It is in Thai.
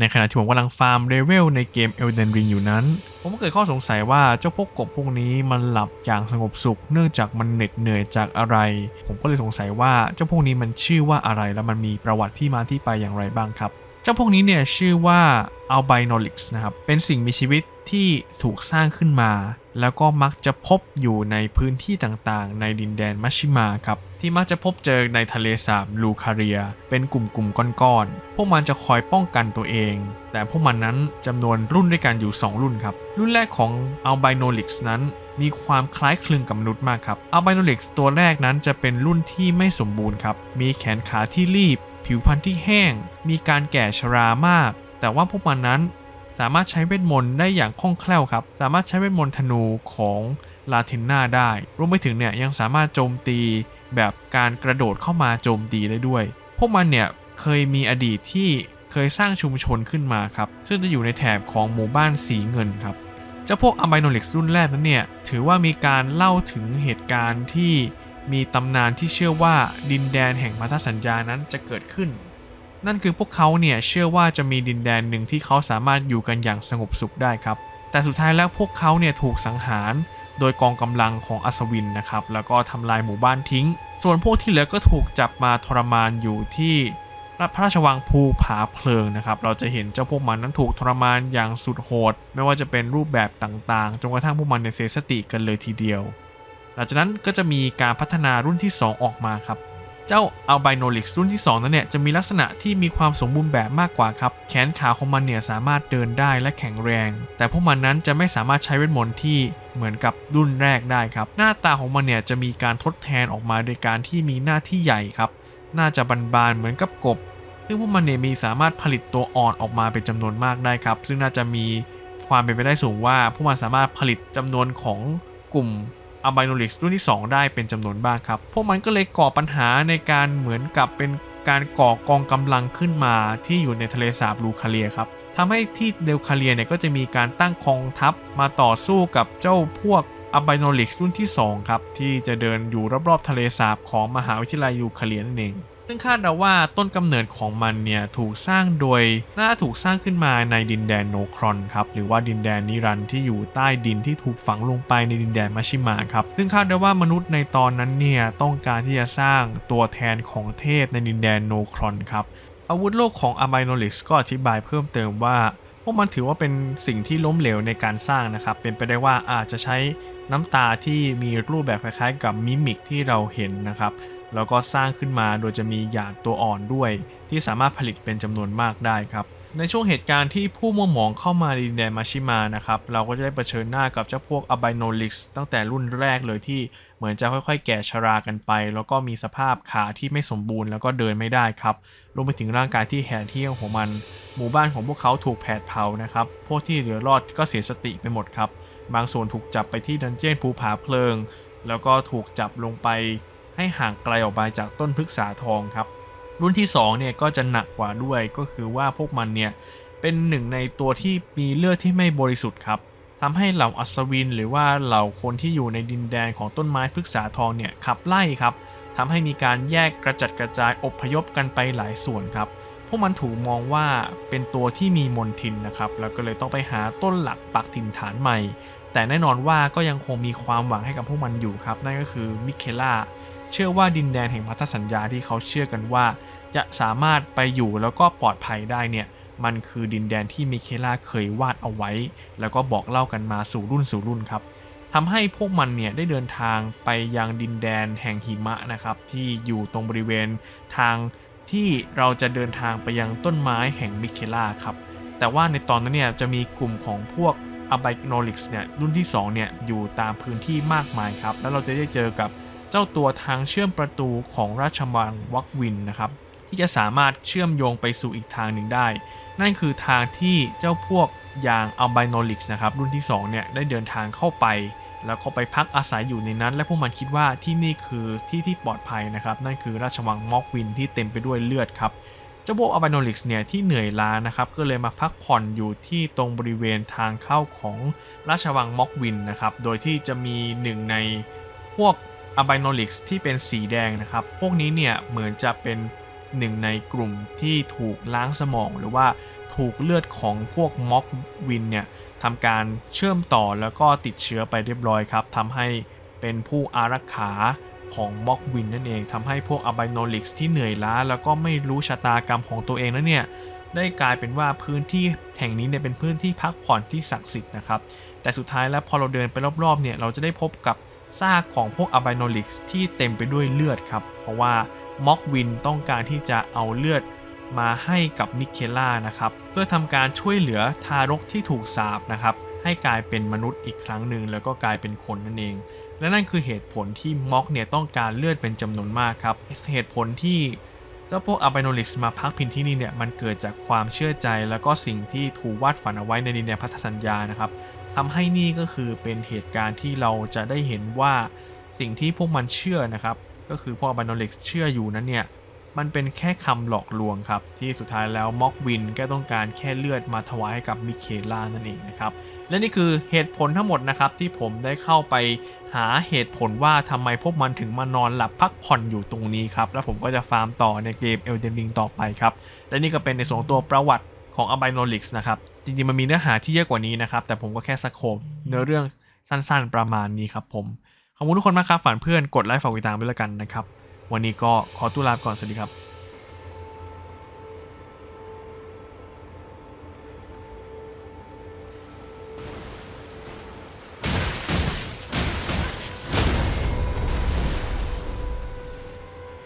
ในขณะที่ผมกำลังฟาร์มเลเวลในเกม Elden Ring อยู่นั้น ผมก็เกิดข้อสงสัยว่าเจ้าพวกกบพวกนี้มันหลับอย่างสงบสุข เนื่องจากมันเหน็ดเหนื่อยจากอะไร ผมก็เลยสงสัยว่าเจ้าพวกนี้มันชื่อว่าอะไรและมันมีประวัติที่มาที่ไปอย่างไรบ้างครับ เจ้าพวกนี้เนี่ยชื่อว่า Albinolix นะครับ เป็นสิ่งมีชีวิตที่ถูกสร้างขึ้นมา แล้วก็มักจะพบอยู่ในพื้นที่ต่างๆ ในดินแดนมัชชิมาครับ ที่มักจะพบเจอในทะเลสาบลูคาเรีย เป็นกลุ่มๆก้อนๆ พวกมันจะคอยป้องกันตัวเอง แต่พวกมันนั้นจำนวนรุ่นด้วยกันอยู่ 2 รุ่นครับ รุ่นแรกของ Albinolix นั้นมีความคล้ายคลึงกับมนุษย์มากครับ Albinolix ตัวแรกนั้นจะเป็นรุ่นที่ไม่สมบูรณ์ครับ มีแขนขาที่รีบ ผิวพรรณที่แห้ง มีการแก่ชรามาก แต่ว่าพวกมันนั้น สามารถใช้เวทมนต์ได้อย่างคล่องแคล่วครับ สามารถใช้เวทมนต์ธนูของลาเทนนาได้ รวมไปถึงเนี่ยยังสามารถโจมตีแบบการกระโดดเข้ามาโจมตีได้ด้วย พวกมันเนี่ยเคยมีอดีตที่เคยสร้างชุมชนขึ้นมาครับ ซึ่งจะอยู่ในแถบของหมู่บ้านสีเงินครับเจ้าพวกอะไบโนเล็กรุ่นแรกนั้นเนี่ยถือว่ามีการเล่าถึงเหตุการณ์ที่มีตำนานที่เชื่อว่าดินแดนแห่งพันธสัญญานั้นจะเกิดขึ้น นั่นคือพวกเขาเนี่ยเชื่อว่าจะมีดินแดนหนึ่งที่เขาสามารถอยู่กันอย่างสงบสุขได้ครับ แต่สุดท้ายแล้วพวกเขาเนี่ยถูกสังหารโดยกองกำลังของอัศวินนะครับ แล้วก็ทำลายหมู่บ้านทิ้ง ส่วนพวกที่เหลือก็ถูกจับมาทรมานอยู่ที่พระราชวังภูผาเพลิงนะครับ เราจะเห็นเจ้าพวกมันนั้นถูกทรมานอย่างสุดโหด ไม่ว่าจะเป็นรูปแบบต่างๆ จนกระทั่งพวกมันเนี่ยเสียสติกันเลยทีเดียว หลังจากนั้นก็จะมีการพัฒนารุ่นที่ 2 ออกมาครับ เจ้า Albinolix รุ่นที่ 2 นั้นเนี่ยจะมีลักษณะที่มีความสมบูรณ์แบบมากกว่าครับ แขนขาของมันเนี่ยสามารถเดินได้และแข็งแรง แต่พวกมันนั้นจะไม่สามารถใช้เวทมนต์ที่เหมือนกับรุ่นแรกได้ครับ หน้าตาของมันเนี่ยจะมีการทดแทนออกมาโดยการที่มีหน้าที่ใหญ่ครับน่าจะบานๆเหมือนกับกบ ซึ่งพวกมันเนี่ยมีสามารถผลิตตัวอ่อนออกมาเป็นจำนวนมากได้ครับ ซึ่งน่าจะมีความเป็นไปได้สูงว่า พวกมันสามารถผลิตจำนวนของกลุ่ม อะไบโนลิกรุ่นที่ 2 ได้เป็นจำนวนมากครับ พวกมันก็เลยก่อปัญหาในการเหมือนกับเป็นการก่อกองกำลังขึ้นมาที่อยู่ในทะเลสาบลูคาเลียครับทำให้ที่เดลคาเลียเนี่ยก็จะมีการตั้งกองทัพมาต่อสู้กับเจ้าพวกอะไบโนลิกรุ่นที่ 2 ครับ ที่จะเดินอยู่รอบๆทะเลสาบของมหาวิทยาลัยลูคาเลียนั่นเอง ซึ่งคาดเดาว่าต้นกำเนิดของมันเนี่ยถูกสร้างโดยน่าถูกสร้างขึ้นมาในดินแดนโนครอนครับหรือว่าดินแดนนิรันที่อยู่ใต้ดินที่ถูกฝังลงไปในดินแดนมาชิมะครับซึ่งคาดได้ว่ามนุษย์ในตอนนั้นเนี่ยต้องการที่จะสร้างตัวแทนของเทพในดินแดนโนครอนครับอาวุธโลกของอะไมโนลิกก็อธิบายเพิ่มเติมว่าพวกมันถือว่าเป็นสิ่งที่ล้มเหลวในการสร้างนะครับ เป็นไปได้ว่าอาจจะใช้น้ำตาที่มีรูปแบบคล้ายๆ กับมิมิกที่เราเห็นนะครับ แล้วก็สร้างขึ้นมาโดยจะมีหยาดตัวอ่อนด้วย ที่สามารถผลิตเป็นจำนวนมากได้ครับในช่วงเหตุการณ์ที่ผู้มัวหมองเข้ามาในดินแดนมาชิมานะครับ เราก็จะได้เผชิญหน้ากับเจ้าพวกอะไบโนลิกส์ตั้งแต่รุ่นแรกเลยที่เหมือนจะค่อยๆ แก่ชรากันไป แล้วก็มีสภาพขาที่ไม่สมบูรณ์แล้วก็เดินไม่ได้ครับรวมไปถึงร่างกายที่แหงเที่ยงของมัน หมู่บ้านของพวกเขาถูกแผดเผานะครับ พวกที่เหลือรอดก็เสียสติไปหมดครับ บางส่วนถูกจับไปที่ดันเจี้ยนภูผาเพลิง แล้วก็ถูกจับลงไป ให้ห่างไกลออกไปจากต้นพฤกษาทองครับ รุ่นที่2เนี่ยก็จะหนักกว่าด้วยก็คือว่าพวกมันเนี่ยเป็นหนึ่งในตัวที่มีเลือดที่ไม่บริสุทธิ์ครับทำให้เหล่าอัศวิน หรือว่าเหล่าคนที่อยู่ในดินแดนของต้นไม้พฤกษาทองเนี่ยขับไล่ครับทำให้มีการแยกกระจัดกระจายอพยพกันไปหลายส่วนครับพวกมันถูกมองว่าเป็นตัวที่มีมนทินนะครับแล้วก็เลยต้องไปหาต้นหลักปักถิ่นฐานใหม่ แต่แน่นอนว่าก็ยังคงมีความหวังให้กับพวกมันอยู่ครับ นั่นก็คือมิเคล่า เชื่อว่าดินแดนแห่งพันธสัญญาที่เขาเชื่อกันว่า จะสามารถไปอยู่แล้วก็ปลอดภัยได้เนี่ยมันคือดินแดนที่มิเคล่าเคยวาดเอาไว้ แล้วก็บอกเล่ากันมาสู่รุ่นสู่รุ่นครับทำให้พวกมันเนี่ยได้เดินทางไปยังดินแดนแห่งหิมะนะครับ ที่อยู่ตรงบริเวณทางที่เราจะเดินทางไปยังต้นไม้แห่งมิเคล่าครับ แต่ว่าในตอนนั้นเนี่ยจะมีกลุ่มของพวกอะไบโนลิกส์เนี่ยรุ่นที่2เนี่ยอยู่ตามพื้นที่มากมายครับ แล้วเราจะได้เจอกับ เจ้าตัวทางเชื่อมประตูของราชวังวักวินนะครับ ที่จะสามารถเชื่อมโยงไปสู่อีกทางหนึ่งได้ นั่นคือทางที่เจ้าพวกอย่างอัลไบโนลิกส์นะครับรุ่นที่2เนี่ยได้เดินทางเข้าไป แล้วก็ไปพักอาศัยอยู่ในนั้น และพวกมันคิดว่าที่นี่คือที่ที่ปลอดภัยนะครับ นั่นคือราชวังมอกวินที่เต็มไปด้วยเลือดครับเจ้าพวกอัลบานลิกส์เนี่ยที่เหนื่อยล้านะครับก็เลยมาพักผ่อนอยู่ที่ตรงบริเวณทางเข้าของราชวังม็อกวินนะครับโดยที่จะมีหนึ่งในพวก อัลบานลิกส์ที่เป็นสีแดงนะครับ พวกนี้เนี่ยเหมือนจะเป็นหนึ่งในกลุ่มที่ถูกล้างสมองหรือว่าถูกเลือดของพวกม็อกวินเนี่ยทำการเชื่อมต่อแล้วก็ติดเชื้อไปเรียบร้อยครับทำให้เป็นผู้อารักขาของม็อกวินนั่นเองทำให้พวกอบายโนลิกส์ที่เหนื่อยล้า แล้วก็ไม่รู้ชะตากรรมของตัวเองนั้นเนี่ยได้กลายเป็นว่าพื้นที่แห่งนี้เนี่ยเป็นพื้นที่พักผ่อนที่ศักดิ์สิทธิ์นะครับ แต่สุดท้ายแล้วพอเราเดินไปรอบๆเนี่ยเราจะได้พบกับ ซากของพวกอบายโนลิกส์ที่เต็มไปด้วยเลือดครับ เพราะว่าม็อกวินต้องการที่จะเอาเลือดมาให้กับมิเคล่านะครับ เพื่อทำการช่วยเหลือทารกที่ถูกสาปนะครับ ให้กลายเป็นมนุษย์อีกครั้งหนึ่งแล้วก็กลายเป็นคนนั่นเอง และนั่นคือเหตุผลที่ม็อกเนี่ยต้องการเลือดเป็นจำนวนมากครับ เหตุผลที่เจ้าพวกอัลไบโนลิกส์มาพักพิงที่นี่เนี่ยมันเกิดจากความเชื่อใจ แล้วก็สิ่งที่ถูกวาดฝันเอาไว้ในดินแดนพันธสัญญานะครับ ทำให้นี่ก็คือเป็นเหตุการณ์ที่เราจะได้เห็นว่าสิ่งที่พวกมันเชื่อนะครับ ก็คือพวกอัลไบโนลิกเชื่ออยู่นั้นเนี่ย มันเป็นแค่คำหลอกลวงครับ ที่สุดท้ายแล้วม็อกวินก็ต้องการแค่เลือดมาถวายให้กับมิเคล่านั่นเองนะครับ และนี่คือเหตุผลทั้งหมดนะครับ ที่ผมได้เข้าไปหาเหตุผลว่าทำไมพวกมันถึงมานอนหลับพักผ่อนอยู่ตรงนี้ครับ แล้วผมก็จะฟาร์มต่อในเกม Elden Ring ต่อไปครับ และนี่ก็เป็นในส่วนตัวประวัติ ของ a b i n o l i x นะครับ จริงๆ มันมีเนื้อหาที่เยอะกว่านี้นะครับ แต่ผมก็แค่สโคปเนื้อเรื่องสั้นๆ ประมาณนี้ครับผม ขอบคุณทุกคนมากครับ ฝันเพื่อน กดไลค์ฝากติดตามไปแล้วกันนะครับ วันนี้ก็ขอตัวลาไปก่อน สวัสดีครับ